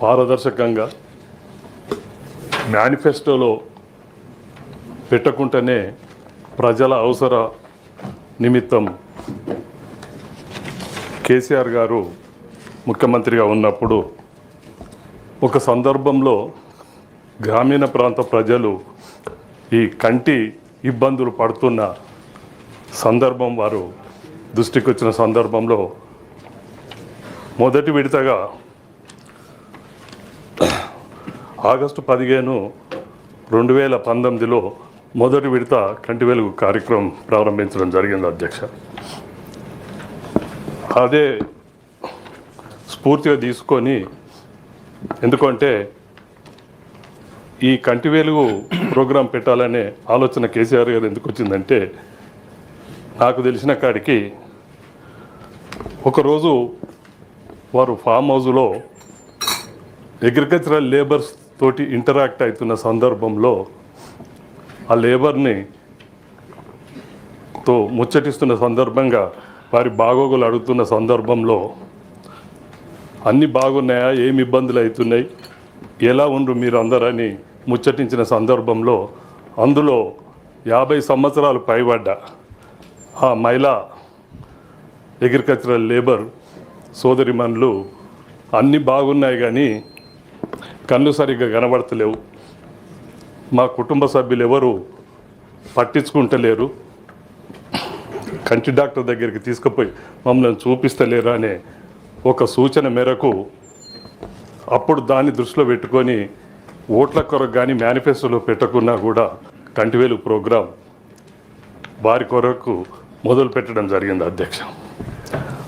పారదర్శకంగా మేనిఫెస్టోలో పెట్టకుండానే ప్రజల అవసర నిమిత్తం కేసీఆర్ గారు ముఖ్యమంత్రిగా ఉన్నప్పుడు ఒక సందర్భంలో గ్రామీణ ప్రాంత ప్రజలు ఈ కంటి ఇబ్బందులు పడుతున్న సందర్భం వారు దృష్టికి వచ్చిన సందర్భంలో మొదటి విడతగా ఆగస్టు పదిహేను రెండు వేల పంతొమ్మిదిలో మొదటి విడత కంటి వెలుగు కార్యక్రమం ప్రారంభించడం జరిగింది అధ్యక్ష. అదే స్ఫూర్తిగా తీసుకొని ఎందుకంటే ఈ కంటి వెలుగు ప్రోగ్రాం పెట్టాలనే ఆలోచన కేసీఆర్ గారు ఎందుకు వచ్చిందంటే నాకు తెలిసిన కాడికి ఒకరోజు వారు ఫామ్ హౌస్లో అగ్రికల్చరల్ లేబర్స్ తోటి ఇంటరాక్ట్ అవుతున్న సందర్భంలో ఆ లేబర్ని తో ముచ్చటిస్తున్న సందర్భంగా వారి బాగోగులు అడుగుతున్న సందర్భంలో అన్నీ బాగున్నాయా? ఏమి ఇబ్బందులు అవుతున్నాయి? ఎలా ఉండ్రు మీరు అందరని ముచ్చటించిన సందర్భంలో అందులో యాభై సంవత్సరాలు పైబడ్డ ఆ మహిళా అగ్రికల్చరల్ లేబర్ సోదరిమణులు అన్నీ బాగున్నాయి కానీ కళ్ళు సరిగ్గా కనబడతలేవు. మా కుటుంబ సభ్యులు ఎవరు పట్టించుకుంటలేరు. కంటి డాక్టర్ దగ్గరికి తీసుకుపోయి మమ్మల్ని చూపిస్తలేరు అనే ఒక సూచన మేరకు అప్పుడు దాన్ని దృష్టిలో పెట్టుకొని ఓట్ల కొరకు కానీ మేనిఫెస్టోలో పెట్టకున్నా కూడా కంటివేలు ప్రోగ్రాం వారి కొరకు మొదలు పెట్టడం జరిగింది అధ్యక్ష.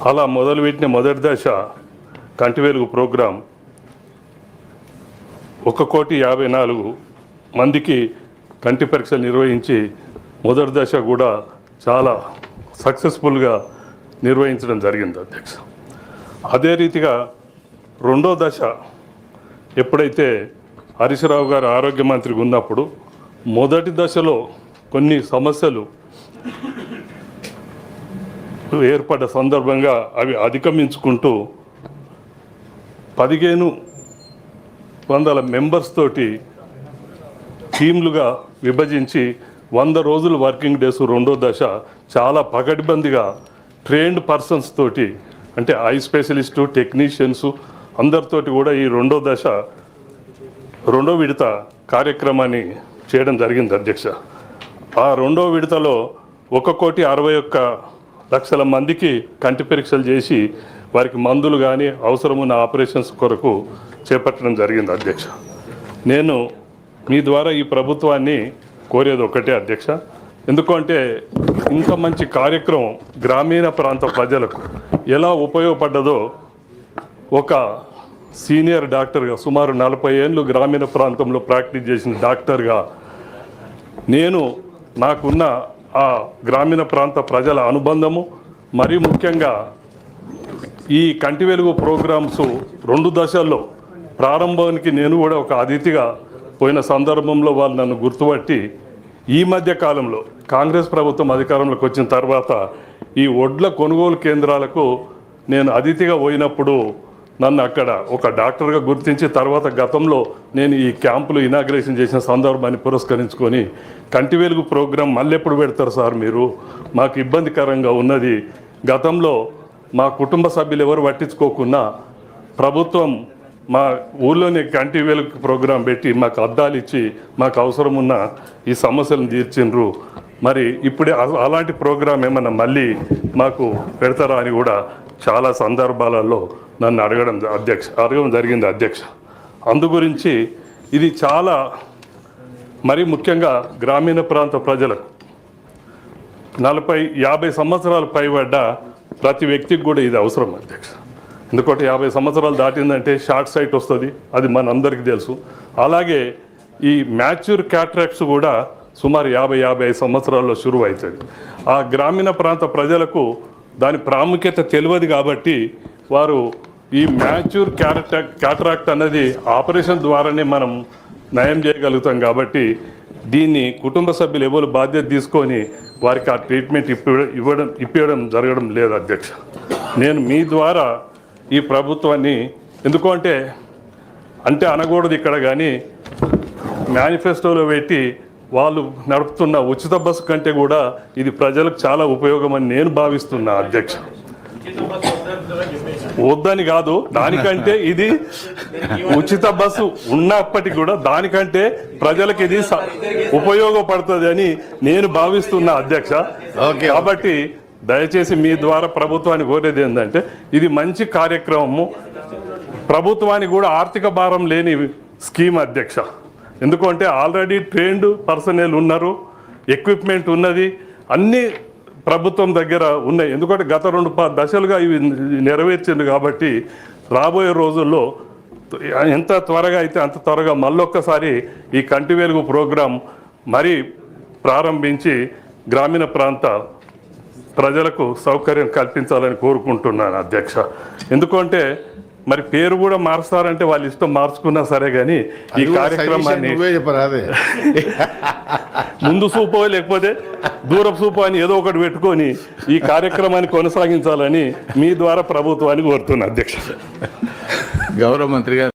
అలా మొదలుపెట్టిన మొదటి దశ కంటివేలుగు ప్రోగ్రాం ఒక కోటి యాభై నాలుగు మందికి కంటి పరీక్షలు నిర్వహించి మొదటి దశ కూడా చాలా సక్సెస్ఫుల్గా నిర్వహించడం జరిగింది అధ్యక్ష. అదే రీతిగా రెండో దశ ఎప్పుడైతే హరీశ్రావు గారు ఆరోగ్య మంత్రిగా ఉన్నప్పుడు మొదటి దశలో కొన్ని సమస్యలు ఏర్పడ్డ సందర్భంగా అవి అధిగమించుకుంటూ పదిహేను వందల మెంబర్స్ తోటి టీంలుగా విభజించి వంద రోజులు వర్కింగ్ డేస్ రెండో దశ చాలా పకడ్బందీగా ట్రైన్డ్ పర్సన్స్ తోటి అంటే ఐ స్పెషలిస్టు టెక్నీషియన్స్ అందరితోటి కూడా ఈ రెండో దశ రెండో విడత కార్యక్రమాన్ని చేయడం జరిగింది అధ్యక్ష. ఆ రెండో విడతలో ఒక కోటి అరవై ఒక్క లక్షల మందికి కంటి పరీక్షలు చేసి వారికి మందులు కానీ అవసరమున్న ఆపరేషన్స్ కొరకు చేపట్టడం జరిగింది అధ్యక్ష. నేను మీ ద్వారా ఈ ప్రభుత్వాన్ని కోరేది ఒకటే అధ్యక్ష. ఎందుకంటే ఇంత మంచి కార్యక్రమం గ్రామీణ ప్రాంత ప్రజలకు ఎలా ఉపయోగపడ్డదో ఒక సీనియర్ డాక్టర్గా సుమారు నలభై ఏళ్ళు గ్రామీణ ప్రాంతంలో ప్రాక్టీస్ చేసిన డాక్టర్గా నేను నాకున్న ఆ గ్రామీణ ప్రాంత ప్రజల అనుబంధము మరీ ముఖ్యంగా ఈ కంటి వెలుగు ప్రోగ్రామ్స్ రెండు దశల్లో ప్రారంభానికి నేను కూడా ఒక అతిథిగా పోయిన సందర్భంలో వాళ్ళు నన్ను గుర్తుపట్టి ఈ మధ్య కాలంలో కాంగ్రెస్ ప్రభుత్వం అధికారంలోకి వచ్చిన తర్వాత ఈ ఒడ్ల కొనుగోలు కేంద్రాలకు నేను అతిథిగా పోయినప్పుడు నన్ను అక్కడ ఒక డాక్టర్గా గుర్తించి తర్వాత గతంలో నేను ఈ క్యాంపులు ఇనాగ్రేషన్ చేసిన సందర్భాన్ని పురస్కరించుకొని కంటి వెలుగు ప్రోగ్రాం మళ్ళీ ఎప్పుడు పెడతారు సార్ మీరు? మాకు ఇబ్బందికరంగా ఉన్నది. గతంలో మా కుటుంబ సభ్యులు ఎవరు పట్టించుకోకున్నా ప్రభుత్వం మా ఊళ్ళోనే కంటి వెలుగు ప్రోగ్రాం పెట్టి మాకు అద్దాలు ఇచ్చి మాకు అవసరం ఉన్న ఈ సమస్యలను తీర్చిండ్రు. మరి ఇప్పుడే అలాంటి ప్రోగ్రాం ఏమన్నా మళ్ళీ మాకు పెడతారా అని కూడా చాలా సందర్భాలలో నన్ను అడగడం అధ్యక్ష అడగడం జరిగింది అధ్యక్ష. అందు గురించి ఇది చాలా మరి ముఖ్యంగా గ్రామీణ ప్రాంత ప్రజలకు నలభై యాభై సంవత్సరాలు పైబడ్డ ప్రతి వ్యక్తికి కూడా ఇది అవసరం అధ్యక్ష. ఎందుకంటే యాభై సంవత్సరాలు దాటిందంటే షార్ట్ సైట్ వస్తుంది అది మనందరికీ తెలుసు. అలాగే ఈ మ్యాచ్యూర్ క్యాట్రాక్ట్స్ కూడా సుమారు యాభై యాభై ఐదు సంవత్సరాల్లో షురువు అవుతుంది ఆ గ్రామీణ ప్రాంత ప్రజలకు దాని ప్రాముఖ్యత తెలియదు కాబట్టి వారు ఈ మ్యాచ్యూర్ క్యారటాక్ క్యాటరాక్ట్ అన్నది ఆపరేషన్ ద్వారానే మనం నయం చేయగలుగుతాం కాబట్టి దీన్ని కుటుంబ సభ్యులు ఎవరు బాధ్యత తీసుకొని వారికి ఆ ట్రీట్మెంట్ ఇప్పి ఇవ్వడం ఇప్పించడం జరగడం లేదు అధ్యక్ష. నేను మీ ద్వారా ఈ ప్రభుత్వాన్ని ఎందుకంటే అంటే అనకూడదు ఇక్కడ కానీ మేనిఫెస్టోలో పెట్టి వాళ్ళు నడుపుతున్న ఉచిత బస్సు కంటే కూడా ఇది ప్రజలకు చాలా ఉపయోగం అని నేను భావిస్తున్నా అధ్యక్ష. వద్దని కాదు దానికంటే ఇది ఉచిత బస్సు ఉన్నప్పటికీ కూడా దానికంటే ప్రజలకు ఇది ఉపయోగపడుతుంది అని నేను భావిస్తున్నా అధ్యక్ష. ఓకే. కాబట్టి దయచేసి మీ ద్వారా ప్రభుత్వాన్ని కోరేది ఏంటంటే ఇది మంచి కార్యక్రమము. ప్రభుత్వానికి కూడా ఆర్థిక భారం లేని స్కీమ్ అధ్యక్ష. ఎందుకంటే ఆల్రెడీ ట్రైన్డ్ పర్సనల్ ఉన్నారు ఎక్విప్మెంట్ ఉన్నది అన్ని ప్రభుత్వం దగ్గర ఉన్నాయి. ఎందుకంటే గత రెండు ప- దశలుగా ఇవి నెరవేర్చింది కాబట్టి రాబోయే రోజుల్లో ఎంత త్వరగా అయితే అంత త్వరగా మళ్ళొక్కసారి ఈ కంటి వెలుగు ప్రోగ్రాం మరీ ప్రారంభించి గ్రామీణ ప్రాంత ప్రజలకు సౌకర్యం కల్పించాలని కోరుకుంటున్నాను అధ్యక్ష. ఎందుకంటే మరి పేరు కూడా మారుస్తారంటే వాళ్ళ ఇష్టం మార్చుకున్నా సరే కానీ ఈ కార్యక్రమాన్ని ముందు సూపో లేకపోతే దూరపు సూపో అని ఏదో ఒకటి పెట్టుకొని ఈ కార్యక్రమాన్ని కొనసాగించాలని మీ ద్వారా ప్రభుత్వానికి కోరుతున్నా అధ్యక్ష. గౌరవ మంత్రి గారు.